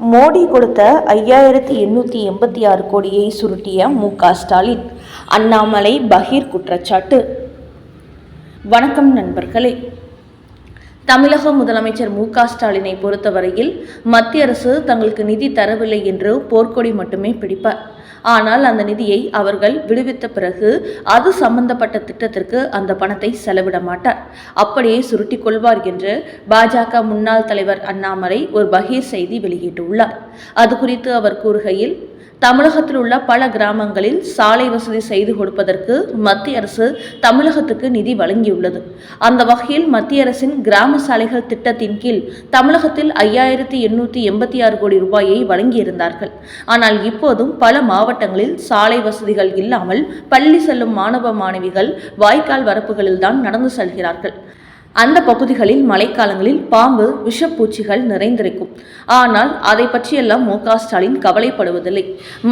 மோடி கொடுத்த ஐயாயிரத்தி எண்ணூற்றி எண்பத்தி ஆறு கோடியை சுருட்டிய மு க ஸ்டாலின் அண்ணாமலை பகீர் குற்றச்சாட்டு. வணக்கம் நண்பர்களே. தமிழக முதலமைச்சர் மு க ஸ்டாலினை பொறுத்தவரையில் மத்திய அரசு தங்களுக்கு நிதி தரவில்லை என்று போர்க்கொடி மட்டுமே பிடிப்பார் ஆனால் அந்த நிதியை அவர்கள் விடுவித்த பிறகு அது சம்பந்தப்பட்ட திட்டத்திற்கு அந்த பணத்தை செலவிட மாட்டார். அப்படியே சுருட்டிக் கொள்வார் என்று பாஜக முன்னாள் தலைவர் அண்ணாமலை ஒரு பகீர் செய்தி வெளியிட்டுள்ளார். அது குறித்து அவர் கூறுகையில் தமிழகத்தில் உள்ள பல கிராமங்களில் சாலை வசதி செய்து கொடுப்பதற்கு மத்திய அரசு தமிழகத்துக்கு நிதி வழங்கியுள்ளது. அந்த வகையில் மத்திய அரசின் கிராம சாலைகள் திட்டத்தின் கீழ் தமிழகத்தில் ஐயாயிரத்தி எண்ணூற்றி எண்பத்தி ஆறு கோடி ரூபாயை வழங்கியிருந்தார்கள். ஆனால் இப்போதும் பல மாவட்டங்களில் சாலை வசதிகள் இல்லாமல் பள்ளி செல்லும் மாணவ மாணவிகள் வாய்க்கால் வரப்புகளில்தான் நடந்து செல்கிறார்கள். அந்த பகுதிகளில் மழைக்காலங்களில் பாம்பு விஷப்பூச்சிகள் நிறைந்திருக்கும். ஆனால் அதை பற்றியெல்லாம் மு ஸ்டாலின் கவலைப்படுவதில்லை.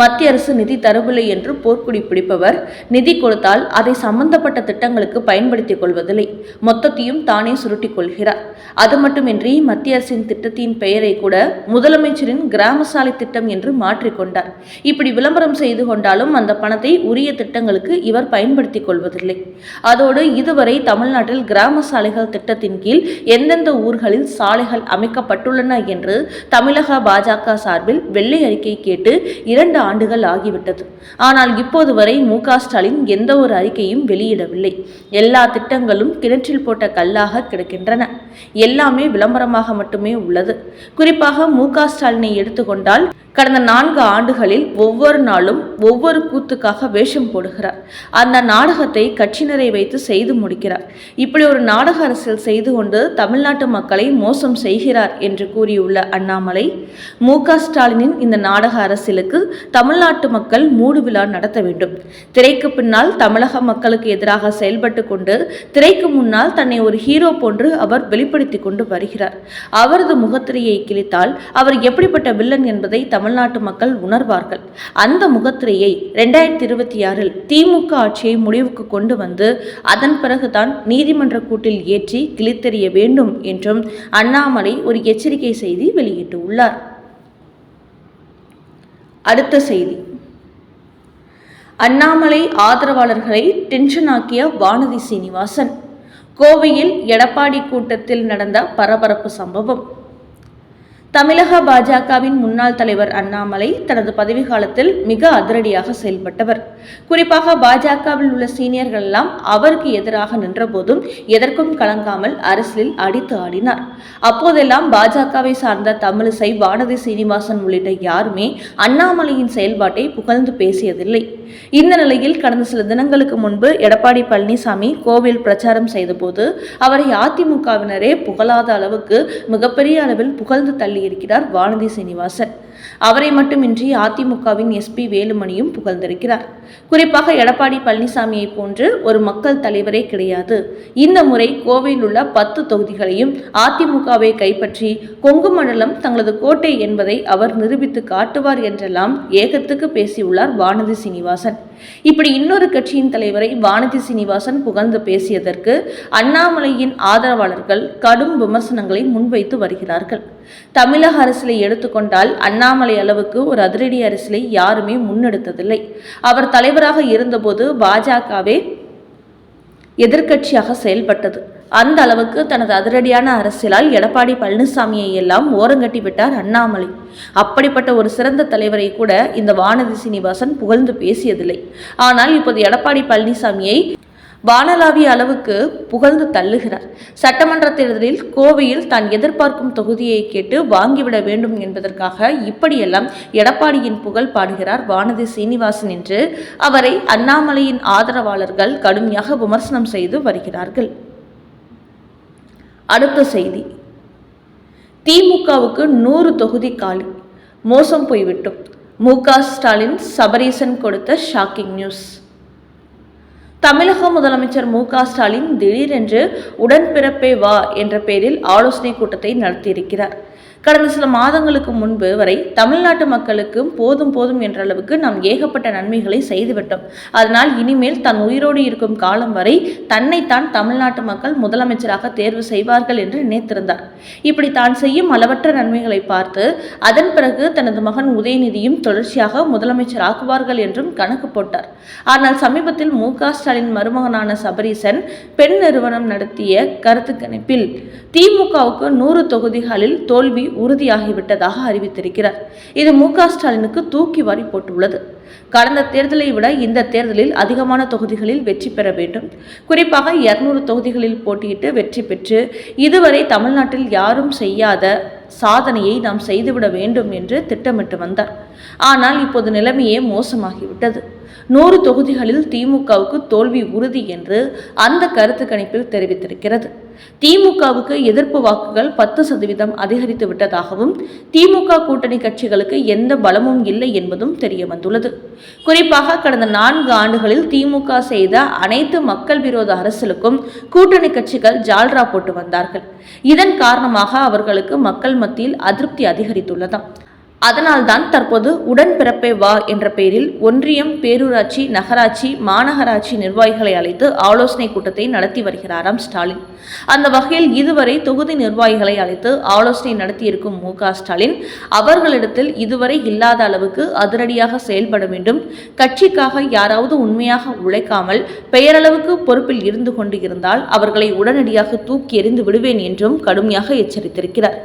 மத்திய அரசு நிதி தரவில்லை என்று போர்க்குடி பிடிப்பவர் நிதி கொடுத்தால் அதை சம்பந்தப்பட்ட திட்டங்களுக்கு பயன்படுத்திக் கொள்வதில்லை. மொத்தத்தையும் தானே சுருட்டிக் கொள்கிறார். அது மட்டுமின்றி மத்திய அரசின் திட்டத்தின் பெயரை கூட முதலமைச்சரின் கிராம சாலை திட்டம் என்று மாற்றிக்கொண்டார் இப்படி விளம்பரம் செய்து கொண்டாலும் அந்த பணத்தை உரிய திட்டங்களுக்கு இவர் பயன்படுத்திக் கொள்வதில்லை. அதோடு இதுவரை தமிழ்நாட்டில் கிராம சாலைகள் திட்டத்தின் கீழ் எந்தெந்த ஊர்களில் சாலைகள் அமைக்கப்பட்டுள்ளன என்று தமிழக பாஜக சார்பில் வெள்ளை அறிக்கை கேட்டு இரண்டு ஆண்டுகள் ஆகிவிட்டது. ஆனால் இப்போது வரை மு. ஸ்டாலின் எந்த ஒரு அறிக்கையும் வெளியிடவில்லை. எல்லா திட்டங்களும் கிணற்றில் போட்ட கல்லாக கிடக்கின்றன. எல்லாமே விளம்பரமாக மட்டுமே உள்ளது. குறிப்பாக மு. ஸ்டாலினை எடுத்துக்கொண்டால் கடந்த நான்கு ஆண்டுகளில் ஒவ்வொரு நாளும் ஒவ்வொரு கூத்துக்காக வேஷம் போடுகிறார். அந்த நாடகத்தை கட்சியினரை வைத்து செய்து முடிக்கிறார். இப்படி ஒரு நாடக அரசியல் செய்து கொண்டு தமிழ்நாட்டு மக்களை மோசம் செய்கிறார் என்று கூறியுள்ள அண்ணாமலை மு ஸ்டாலினின் இந்த நாடக அரசியலுக்கு தமிழ்நாட்டு மக்கள் மூடு விழா நடத்த வேண்டும். திரைக்கு பின்னால் தமிழக மக்களுக்கு எதிராக செயல்பட்டு கொண்டு திரைக்கு முன்னால் தன்னை ஒரு ஹீரோ போன்று அவர் வெளிப்படுத்தி கொண்டு வருகிறார். அவரது முகத்திரையை கிழித்தால் அவர் எப்படிப்பட்ட வில்லன் என்பதை தமிழ்நாட்டு மக்கள் உணர்வார்கள். அந்த முகத்திரையை ரெண்டாயிரத்தி இருபத்தி ஆறில் திமுக ஆட்சியை முடிவுக்கு கொண்டு வந்து அதன் பிறகுதான் நீதிமன்ற கூட்டில் ஏற்றி கிழித்தெறிய வேண்டும் என்றும் அண்ணாமலை ஒரு எச்சரிக்கை செய்தி வெளியிட்டுள்ளார். அடுத்த செய்தி. அண்ணாமலை ஆதரவாளர்களை டென்ஷன் ஆக்கிய வானதி சீனிவாசன். கோவையில் எடப்பாடி கூட்டத்தில் நடந்த பரபரப்பு சம்பவம். தமிழக பாஜகவின் முன்னாள் தலைவர் அண்ணாமலை தனது பதவி காலத்தில் மிக அதிரடியாக செயல்பட்டவர். குறிப்பாக பாஜகவில் உள்ள சீனியர்கள் எல்லாம் அவருக்கு எதிராக நின்றபோதும் எதற்கும் கலங்காமல் அரசியலில் அடித்து ஆடினார். அப்போதெல்லாம் பாஜகவை சார்ந்த தமிழிசை வானதி சீனிவாசன் உள்ளிட்ட யாருமே அண்ணாமலையின் செயல்பாட்டை புகழ்ந்து பேசியதில்லை. இந்த நிலையில் கடந்த சில தினங்களுக்கு முன்பு எடப்பாடி பழனிசாமி கோவில் பிரச்சாரம் செய்தபோது அவரை அதிமுகவினரே புகழாத அளவுக்கு மிகப்பெரிய அளவில் புகழ்ந்து தள்ளியிருக்கிறார் வானதி சீனிவாசன். அவரை மட்டுமின்றி அதிமுகவின் எஸ்பி வேலுமணியும் புகழ்ந்திருக்கிறார். குறிப்பாக எடப்பாடி பழனிசாமியை போன்று ஒரு மக்கள் தலைவரே கிடையாது. இந்த முறை கோவையில் உள்ள பத்து தொகுதிகளையும் அதிமுகவை கைப்பற்றி கொங்கு மண்டலம் தங்களது கோட்டை என்பதை அவர் நிரூபித்து காட்டுவார் என்றெல்லாம் ஏகத்துக்கு பேசியுள்ளார் வானதி சீனிவாசன். இப்படி இன்னொரு கட்சியின் தலைவரை வானதி சீனிவாசன் புகழ்ந்து பேசியதற்கு அண்ணாமலையின் ஆதரவாளர்கள் கடும் விமர்சனங்களை முன்வைத்து வருகிறார்கள். தமிழக அரசியலை எடுத்துக்கொண்டால் அண்ணாமலை அளவுக்கு ஒரு அதிரடி அரசியலை யாருமே முன்னெடுத்ததில்லை. அவர் தலைவராக இருந்தபோது பாஜகவே எதிர்க்கட்சியாக செயல்பட்டது. அந்த அளவுக்கு தனது அதிரடியான அரசியலால் எடப்பாடி பழனிசாமியை எல்லாம் ஓரங்கட்டி விட்டார் அண்ணாமலை. அப்படிப்பட்ட ஒரு சிறந்த தலைவரை கூட இந்த வானதி சீனிவாசன் புகழ்ந்து பேசியதில்லை. ஆனால் இப்போது எடப்பாடி பழனிசாமியை வானலாவிய அளவுக்கு புகழ்ந்து தள்ளுகிறார். சட்டமன்ற தேர்தலில் கோவையில் தான் எதிர்பார்க்கும் தொகுதியை கேட்டு வாங்கிவிட வேண்டும் என்பதற்காக இப்படியெல்லாம் எடப்பாடியின் புகழ் பாடுகிறார் வானதி சீனிவாசன் என்று அவரை அண்ணாமலையின் ஆதரவாளர்கள் கடுமையாக விமர்சனம் செய்து வருகிறார்கள். அடுத்த செய்தி. திமுகவுக்கு நூறு தொகுதி காலி. மோசம் போய்விட்டோம். மு க ஸ்டாலின் சபரீசன் கொடுத்த ஷாக்கிங் நியூஸ். தமிழக முதலமைச்சர் மு க ஸ்டாலின் திடீரென்று உடன்பிறப்பே வா என்ற பெயரில் ஆலோசனை கூட்டத்தை நடத்தியிருக்கிறார். கடந்த சில மாதங்களுக்கு முன்பு வரை தமிழ்நாட்டு மக்களுக்கு போதும் போதும் என்ற அளவுக்கு நாம் ஏகப்பட்ட நன்மைகளை செய்துவிட்டோம். அதனால் இனிமேல் தன் உயிரோடு இருக்கும் காலம் வரை தன்னைத்தான் தமிழ்நாட்டு மக்கள் முதலமைச்சராக தேர்வு செய்வார்கள் என்று நினைத்திருந்தார். இப்படி தான் செய்யும் அளவற்ற நன்மைகளை பார்த்து அதன் பிறகு தனது மகன் உதயநிதியும் தொடர்ச்சியாக முதலமைச்சர் ஆக்குவார்கள் என்றும் கணக்கு போட்டார். ஆனால் சமீபத்தில் மு க ஸ்டாலின் மருமகனான சபரீசன் பெண் நிறுவனம் நடத்திய கருத்து கணிப்பில் திமுகவுக்கு நூறு தொகுதிகளில் தோல்வி உறுதியாகிவிட்டதாக அறிவித்திருக்கிறார். இது மு க ஸ்டாலினுக்கு தூக்கி வாரி போட்டுள்ளது. கடந்த தேர்தலை விட இந்த தேர்தலில் அதிகமான தொகுதிகளில் வெற்றி பெற வேண்டும். குறிப்பாக இருநூறு தொகுதிகளில் போட்டியிட்டு வெற்றி பெற்று இதுவரை தமிழ்நாட்டில் யாரும் செய்யாத சாதனையை நாம் செய்துவிட வேண்டும் என்று திட்டமிட்டு வந்தார். ஆனால் இப்போது நிலைமையே மோசமாகிவிட்டது. நூறு தொகுதிகளில் திமுகவுக்கு தோல்வி உறுதி என்று அந்த கருத்து கணிப்பில் தெரிவித்திருக்கிறது. திமுகவுக்கு எதிர்ப்பு வாக்குகள் பத்து சதவீதம் அதிகரித்து விட்டதாகவும் திமுக கூட்டணி கட்சிகளுக்கு எந்த பலமும் இல்லை என்பதும் தெரிய வந்துள்ளது குறிப்பாக கடந்த நான்கு ஆண்டுகளில் திமுக செய்த அனைத்து மக்கள் விரோத அரசுகளுக்கும் கூட்டணி கட்சிகள் ஜால்ரா போட்டு வந்தார்கள். இதன் காரணமாக அவர்களுக்கு மக்கள் மத்தியில் அதிருப்தி அதிகரித்துள்ளதாம். அதனால்தான் தற்போது உடன்பிறப்பே வா என்ற பெயரில் ஒன்றியம் பேரூராட்சி நகராட்சி மாநகராட்சி நிர்வாகிகளை அழைத்து ஆலோசனை கூட்டத்தை நடத்தி வருகிறாராம் ஸ்டாலின். அந்த வகையில் இதுவரை தொகுதி நிர்வாகிகளை அழைத்து ஆலோசனை நடத்தியிருக்கும் மு. ஸ்டாலின் அவர்களிடத்தில் இதுவரை இல்லாத அளவுக்கு அதிரடியாக செயல்பட வேண்டும். கட்சிக்காக யாராவது உண்மையாக உழைக்காமல் பெயரளவுக்கு பொறுப்பில் இருந்து கொண்டு இருந்தால் அவர்களை உடனடியாக தூக்கி எறிந்து விடுவேன் என்றும் கடுமையாக எச்சரித்திருக்கிறார்.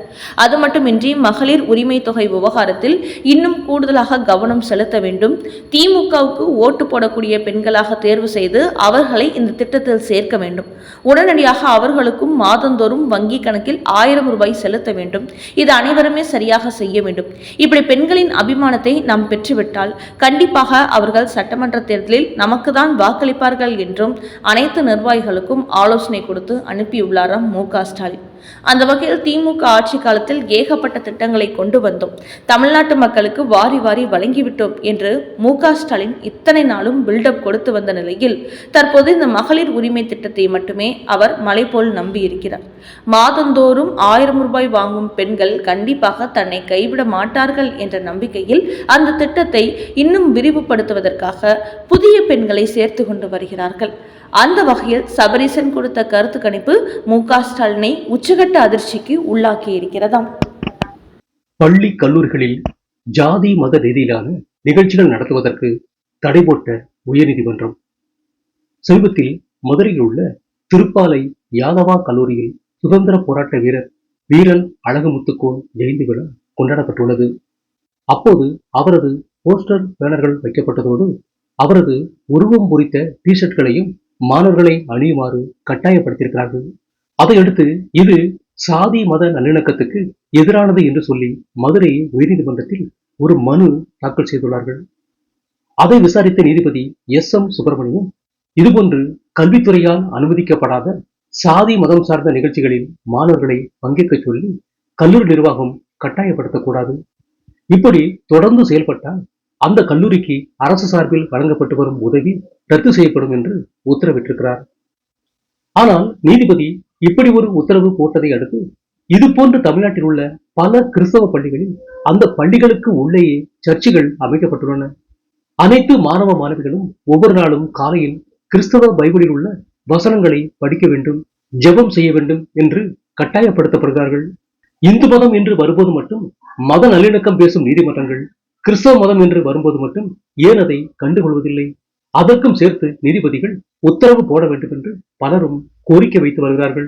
அது மட்டுமின்றி மகளிர் உரிமை தொகை விவகாரத்தில் இன்னும் கூடுதலாக கவனம் செலுத்த வேண்டும். திமுகவுக்கு ஓட்டு போடக்கூடிய பெண்களாக தேர்வு செய்து அவர்களை இந்த திட்டத்தில் சேர்க்க வேண்டும். உடனடியாக அவர்களுக்கும் மாதந்தோறும் வங்கி கணக்கில் ஆயிரம் ரூபாய் செலுத்த வேண்டும். இது அனைவருமே சரியாக செய்ய வேண்டும். இப்படி பெண்களின் அபிமானத்தை நாம் பெற்றுவிட்டால் கண்டிப்பாக அவர்கள் சட்டமன்ற தேர்தலில் நமக்கு தான் வாக்களிப்பார்கள் என்றும் அனைத்து நிர்வாகிகளுக்கும் ஆலோசனை கொடுத்து அனுப்பியுள்ளாராம் மு க ஸ்டாலின். அந்த வகையில் திமுக ஆட்சி காலத்தில் ஏகப்பட்ட திட்டங்களை கொண்டு வந்தோம். தமிழ்நாட்டு மக்களுக்கு வாரி வாரி வழங்கிவிட்டோம் என்று மு ஸ்டாலின் இத்தனை நாளும் பில்டப் கொடுத்து வந்த நிலையில் தற்போது இந்த மகளிர் உரிமை திட்டத்தை மட்டுமே அவர் மலை போல் நம்பியிருக்கிறார். மாதந்தோறும் ஆயிரம் ரூபாய் வாங்கும் பெண்கள் கண்டிப்பாக தன்னை கைவிட மாட்டார்கள் என்ற நம்பிக்கையில் அந்த திட்டத்தை இன்னும் விரிவுபடுத்துவதற்காக புதிய பெண்களை சேர்த்து கொண்டு வருகிறார்கள். அந்த வகையில் சபரீசன் கொடுத்த கருத்து கணிப்பு மு க ஸ்டாலினை உச்சகட்ட அதிர்ச்சிக்கு உள்ளாக்கி இருக்கிறதாம். பள்ளி கல்லூரிகளில் ஜாதி மத ரீதியிலான நிகழ்ச்சிகள் நடத்துவதற்கு தடை போட்ட உயர்நீதிமன்றம். சமீபத்தில் மதுரையில் உள்ள திருப்பாலை யாதவா கல்லூரியில் சுதந்திர போராட்ட வீரர் வீரன் அழகுமுத்துக்கோன் ஜெயந்தி விழா கொண்டாடப்பட்டுள்ளது. அப்போது அவரது போஸ்டர் பேனர்கள் வைக்கப்பட்டதோடு அவரது உருவம் பொறித்த டி ஷர்ட்களையும் மாணவர்களை அணியுமாறு கட்டாயப்படுத்தியிருக்கிறார்கள். அதையடுத்து இது சாதி மத நல்லிணக்கத்துக்கு எதிரானது என்று சொல்லி மதுரை உயர்நீதிமன்றத்தில் ஒரு மனு தாக்கல் செய்துள்ளார்கள். அதை விசாரித்த நீதிபதி எஸ் எம் சுப்பிரமணியம் இதுபோன்று கல்வித்துறையால் அனுமதிக்கப்படாத சாதி மதம் சார்ந்த நிகழ்ச்சிகளில் மாணவர்களை பங்கேற்க சொல்லி கல்லூரி நிர்வாகம் கட்டாயப்படுத்தக்கூடாது. இப்படி தொடர்ந்து செயல்பட்டால் அந்த கல்லூரிக்கு அரசு சார்பில் வழங்கப்பட்டு வரும் உதவி ரத்து செய்யப்படும் என்று உத்தரவிட்டிருக்கிறார். ஆனால் நீதிபதி இப்படி ஒரு உத்தரவு போட்டதை அடுத்து இது போன்று தமிழ்நாட்டில் உள்ள பல கிறிஸ்தவ பள்ளிகளில் அந்த பள்ளிகளுக்கு உள்ளேயே சர்ச்சுகள் அமைக்கப்பட்டுள்ளன. அனைத்து மாணவ மாணவிகளும் ஒவ்வொரு நாளும் காலையில் கிறிஸ்தவ பைபிளில் உள்ள வசனங்களை படிக்க வேண்டும் ஜெபம் செய்ய வேண்டும் என்று கட்டாயப்படுத்தப்படுகிறார்கள். இந்து மதம் என்று வரும்போது மட்டும் மத நல்லிணக்கம் பேசும் நீதிமன்றங்கள் கிறிஸ்தவ மதம் என்று வரும்போது மட்டும் ஏன் அதை கண்டுகொள்வதில்லை? அதற்கும் சேர்த்து நீதிபதிகள் உத்தரவு போட வேண்டும் என்று பலரும் கோரிக்கை வைத்து வருகிறார்கள்.